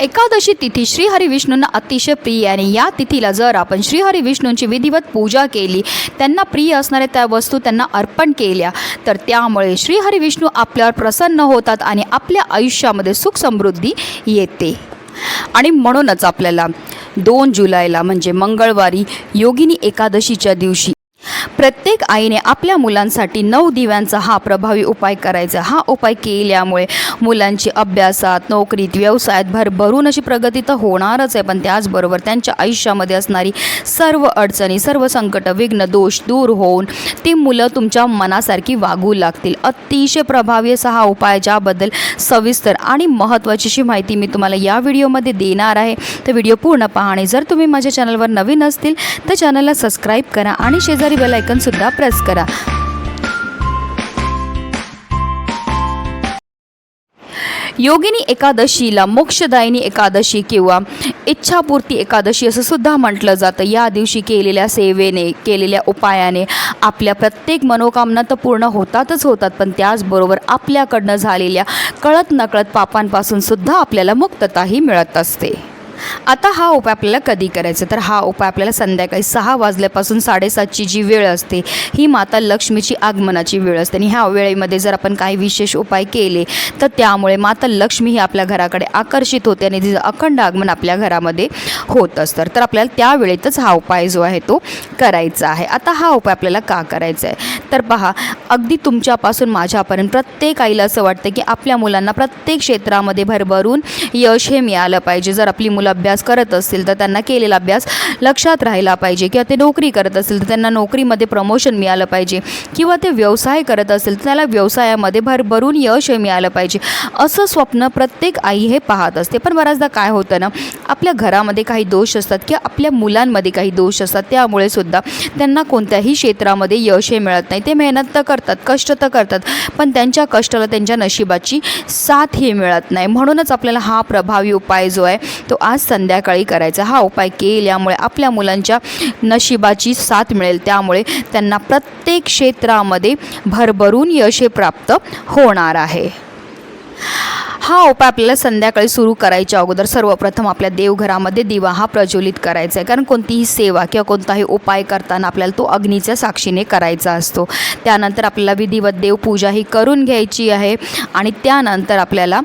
एकादशी तिथी श्रीहरी विष्णूंना अतिशय प्रिय आणि या तिथीला जर आपण श्रीहरी विष्णूंची विधिवत पूजा केली त्यांना प्रिय असणाऱ्या त्या वस्तू त्यांना अर्पण केल्या तर त्यामुळे श्रीहरी विष्णू आपल्यावर प्रसन्न होतात आणि आपल्या आयुष्यामध्ये सुख समृद्धी येते. आणि म्हणूनच आपल्याला दोन जुलैला म्हणजे मंगळवारी योगिनी एकादशीच्या दिवशी प्रत्येक आईने आपल्या मुलांसाठी नऊ दिव्यांचा हा प्रभावी उपाय करायचा. हा उपाय केल्यामुळे मुलांची अभ्यासात नोकरीत व्यवसायात भरभरून अशी प्रगती तर होणारच आहे. पण त्याचबरोबर त्यांच्या आयुष्यामध्ये असणारी सर्व अडचणी सर्व संकट विघ्न दोष दूर होऊन ती मुलं तुमच्या मनासारखी वागू लागतील. अतिशय प्रभावी असा हा उपाय ज्याबद्दल सविस्तर आणि महत्त्वाचीशी माहिती मी तुम्हाला या व्हिडिओमध्ये देणार आहे. तर व्हिडिओ पूर्ण पाहणे. आणि जर तुम्ही माझ्या चॅनलवर नवीन असतील तर चॅनलला सबस्क्राईब करा आणि शेजारी बेल आयकनसुद्धा प्रेस करा. योगिनी एकादशीला मोक्षदायिनी एकादशी किंवा इच्छापूर्ती एकादशी असं सुद्धा म्हटलं जातं. या दिवशी केलेल्या सेवेने केलेल्या उपायाने आपल्या प्रत्येक मनोकामना तर पूर्ण होतातच होतात पण त्याचबरोबर आपल्याकडनं झालेल्या कळत नकळत पापांपासून सुद्धा आपल्याला मुक्तताही मिळत असते. आता हा उपाय आपल्याला कधी करायचा? तर हा उपाय आपल्याला संध्याकाळी सहा वाजल्यापासून साडेसातची जी वेळ असते ही माता लक्ष्मीची आगमनाची वेळ असते. आणि ह्या वेळेमध्ये जर आपण काही विशेष उपाय केले तर त्यामुळे माता लक्ष्मी ही आपल्या घराकडे आकर्षित होते आणि तिचं अखंड आगमन आपल्या घरामध्ये होत असतं. तर आपल्याला त्यावेळेतच हा उपाय जो आहे तो करायचा आहे. आता हा उपाय आपल्याला का करायचा आहे? तर पहा अगदी तुमच्यापासून माझ्यापर्यंत प्रत्येक आईला असं वाटतं की आपल्या मुलांना प्रत्येक क्षेत्रामध्ये भरभरून यश हे मिळालं पाहिजे. जर आपली मुलं अभ्यास करत असतील तर त्यांना केलेला अभ्यास लक्षात राहिला पाहिजे. किंवा ते नोकरी करत असतील तर त्यांना नोकरीमध्ये प्रमोशन मिळालं पाहिजे. किंवा ते व्यवसाय करत असेल तर त्याला व्यवसायामध्ये भरभरून यश हे मिळालं पाहिजे. असं स्वप्न प्रत्येक आई हे पाहत असते. पण बऱ्याचदा काय होतं ना आपल्या घरामध्ये काही दोष असतात किंवा आपल्या मुलांमध्ये काही दोष असतात. त्यामुळे सुद्धा त्यांना कोणत्याही क्षेत्रामध्ये यश हे मिळत नाही. ते मेहनत तर करतात कष्ट तर करतात पण त्यांच्या कष्टाला त्यांच्या नशिबाची साथ हे मिळत नाही. म्हणूनच आपल्याला हा प्रभावी उपाय जो आहे तो आज संध्याकाळी करायचा हा उपाय केल्यामुळे आपल्या मुलांच्या नशिबाची साथ मिळेल. त्यामुळे त्यांना प्रत्येक क्षेत्रामध्ये भरभरून यश हे प्राप्त होणार आहे. हा उपाय आपल्याला संध्याकाळी सुरू करायच्या अगोदर सर्वप्रथम आपल्या देवघरामध्ये दिवा हा प्रज्वलित करायचा आहे. कारण कोणतीही सेवा किंवा कोणताही उपाय करताना आपल्याला तो अग्नीच्या साक्षीने करायचा असतो. त्यानंतर आपल्याला विधिवत देवपूजा ही करून घ्यायची आहे आणि त्यानंतर आपल्याला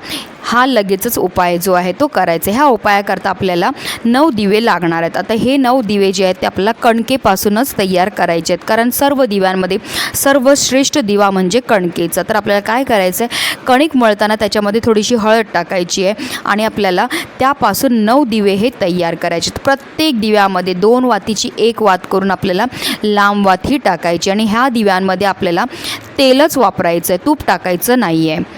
हा लगेचच उपाय जो आहे तो करायचा आहे. ह्या उपायाकरता आपल्याला नऊ दिवे लागणार आहेत. आता हे नऊ दिवे जे आहेत ते आपल्याला कणकेपासूनच तयार करायचे आहेत. कारण सर्व दिव्यांमध्ये सर्वश्रेष्ठ दिवा म्हणजे कणकेचा. तर आपल्याला काय करायचं आहे? कणिक मळताना त्याच्यामध्ये थोडीशी हळद टाकायची आहे आणि आपल्याला त्यापासून नऊ दिवे हे तयार करायचे आहेत. प्रत्येक दिव्यामध्ये दोन वातीची एक वात करून आपल्याला लांब वात ही टाकायची आणि ह्या दिव्यांमध्ये आपल्याला तेलच वापरायचं आहे. तूप टाकायचं नाही आहे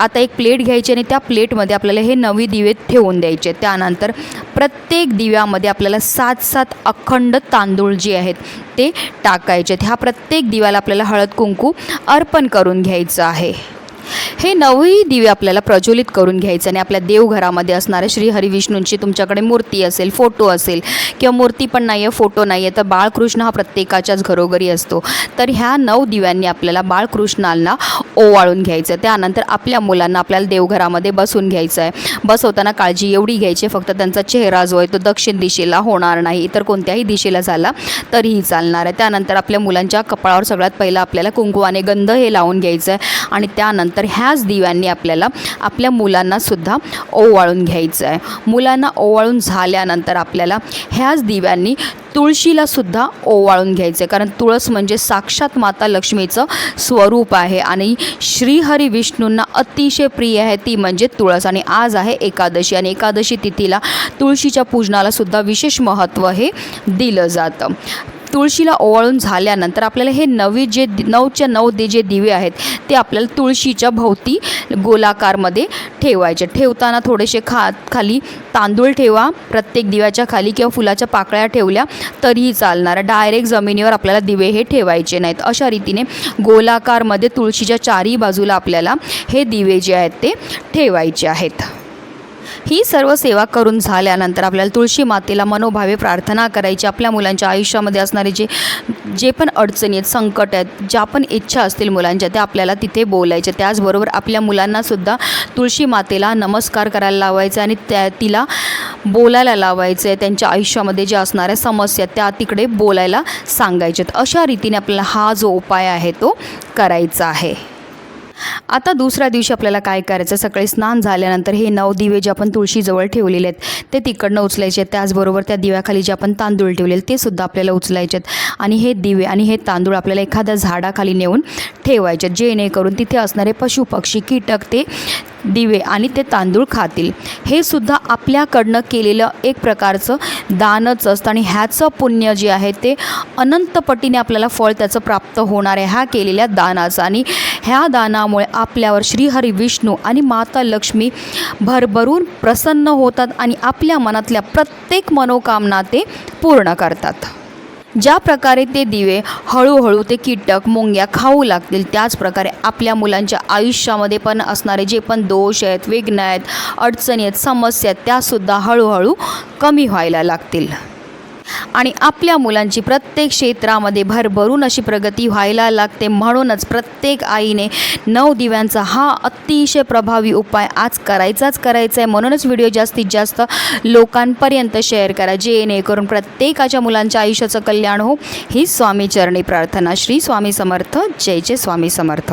आता एक प्लेट घ्यायची आणि त्या प्लेटमध्ये आपल्याला हे नवी दिवे ठेवून द्यायचे. त्यानंतर प्रत्येक दिव्यामध्ये आपल्याला सात सात अखंड तांदूळ जे आहेत ते टाकायचे. ह्या प्रत्येक दिव्याला आपल्याला हळद कुंकू अर्पण करून घ्यायचं आहे. हे नवही दिवे आपल्याला प्रज्वलित करून घ्यायचे आणि आपल्या देवघरामध्ये असणाऱ्या श्री हरिविष्णूंची तुमच्याकडे मूर्ती असेल फोटो असेल किंवा मूर्ती पण नाही आहे फोटो नाही आहे तर बाळकृष्ण हा प्रत्येकाच्याच घरोघरी असतो. तर ह्या नऊ दिव्यांनी आपल्याला बाळकृष्णांना ओवाळून घ्यायचं त्यानंतर आपल्या मुलांना आपल्याला देवघरामध्ये बसून घ्यायचं आहे बसवताना काळजी एवढी घ्यायची फक्त त्यांचा चेहरा जो आहे तो दक्षिण दिशेला होणार नाही. इतर कोणत्याही दिशेला झाला तरीही चालणार आहे. त्यानंतर आपल्या मुलांच्या कपाळावर सगळ्यात पहिलं आपल्याला कुंकुवाने गंध हे लावून घ्यायचं आहे आणि त्यानंतर तर ह्याच दिव्यांनी आपल्याला आपल्या मुलांनासुद्धा ओवाळून घ्यायचं आहे. मुलांना ओवाळून झाल्यानंतर आपल्याला ह्याच दिव्यांनी तुळशीला सुद्धा ओवाळून घ्यायचं आहे. कारण तुळस म्हणजे साक्षात माता लक्ष्मीचं स्वरूप आहे आणि श्रीहरी विष्णूंना अतिशय प्रिय आहे ती म्हणजे तुळस. आणि आज आहे एकादशी आणि एकादशी तिथीला तुळशीच्या पूजनाला सुद्धा विशेष महत्त्व हे दिलं जातं. तुळशीला ओवाळून झाल्यानंतर आपल्याला हे नवी जे दि- नऊच्या नऊ दे जे दिवे आहेत ते आपल्याला तुळशीच्या भोवती गोलाकारमध्ये ठेवायचे. ठेवताना थोडेसे खा खाली तांदूळ ठेवा प्रत्येक दिव्याच्या खाली किंवा फुलाच्या पाकळ्या ठेवल्या तरीही चालणार. डायरेक्ट जमिनीवर आपल्याला दिवे हे ठेवायचे नाहीत. अशा रीतीने गोलाकारमध्ये तुळशीच्या चारही बाजूला आपल्याला हे दिवे जे आहेत ते ठेवायचे आहेत. ही सर्व सेवा करून झाल्यानंतर आपल्याला तुळशी मातेला मनोभावे प्रार्थना करायची आपल्या मुलांच्या आयुष्यामध्ये असणारे जे जे पण अडचणी आहेत संकट आहेत ज्या पण इच्छा असतील मुलांच्या त्या आपल्याला तिथे बोलायच्या. त्याचबरोबर आपल्या मुलांनासुद्धा तुळशी मातेला नमस्कार करायला लावायचं आणि त्या तिला बोलायला लावायचं आहे. त्यांच्या आयुष्यामध्ये ज्या असणाऱ्या समस्या त्या तिकडे बोलायला सांगायच्यात. अशा रीतीने आपल्याला हा जो उपाय आहे तो करायचा आहे. आता दुसऱ्या दिवशी आपल्याला काय करायचं? सकाळी स्नान झाल्यानंतर हे नऊ दिवे जे आपण तुळशीजवळ ठेवलेले आहेत ते तिकडनं उचलायचे आहेत. त्याचबरोबर त्या दिव्याखाली जे आपण तांदूळ ठेवलेले ते सुद्धा आपल्याला उचलायचे आहेत. आणि हे दिवे आणि हे तांदूळ आपल्याला एखाद्या झाडाखाली नेऊन ठेवायचे आहेत. जेणेकरून तिथे असणारे पशुपक्षी कीटक ते दिवे आणि ते तांदूळ खातील. हे सुद्धा आपल्याकडनं केलेलं एक प्रकारचं दानच असतं आणि ह्याचं पुण्य जे आहे ते अनंतपटीने आपल्याला फळ त्याचं प्राप्त होणार आहे. ह्या केलेल्या दानाचं. आणि ह्या दानामुळे आपल्यावर श्रीहरी विष्णू आणि माता लक्ष्मी भरभरून प्रसन्न होतात आणि आपल्या मनातल्या प्रत्येक मनोकामना ते पूर्ण करतात. ज्या प्रकारे ते दिवे हळूहळू ते कीटक मुंग्या खाऊ लागतील त्याचप्रकारे आपल्या मुलांच्या आयुष्यामध्ये पण असणारे जे पण दोष आहेत विघ्न आहेत अडचणी आहेत समस्या आहेत त्यासुद्धा हळूहळू कमी व्हायला लागतील. आणि आपल्या मुलांची प्रत्येक क्षेत्रामध्ये भरभरून अशी प्रगती व्हायला लागते म्हणूनच प्रत्येक आईने नऊ दिव्यांचा हा अतिशय प्रभावी उपाय आज करायचाच करायचा आहे म्हणूनच व्हिडिओ जास्तीत जास्त लोकांपर्यंत शेअर करा जेणेकरून प्रत्येकाच्या मुलांच्या आयुष्याचं कल्याण हो ही स्वामी चरणी प्रार्थना. श्री स्वामी समर्थ. जय जय स्वामी समर्थ.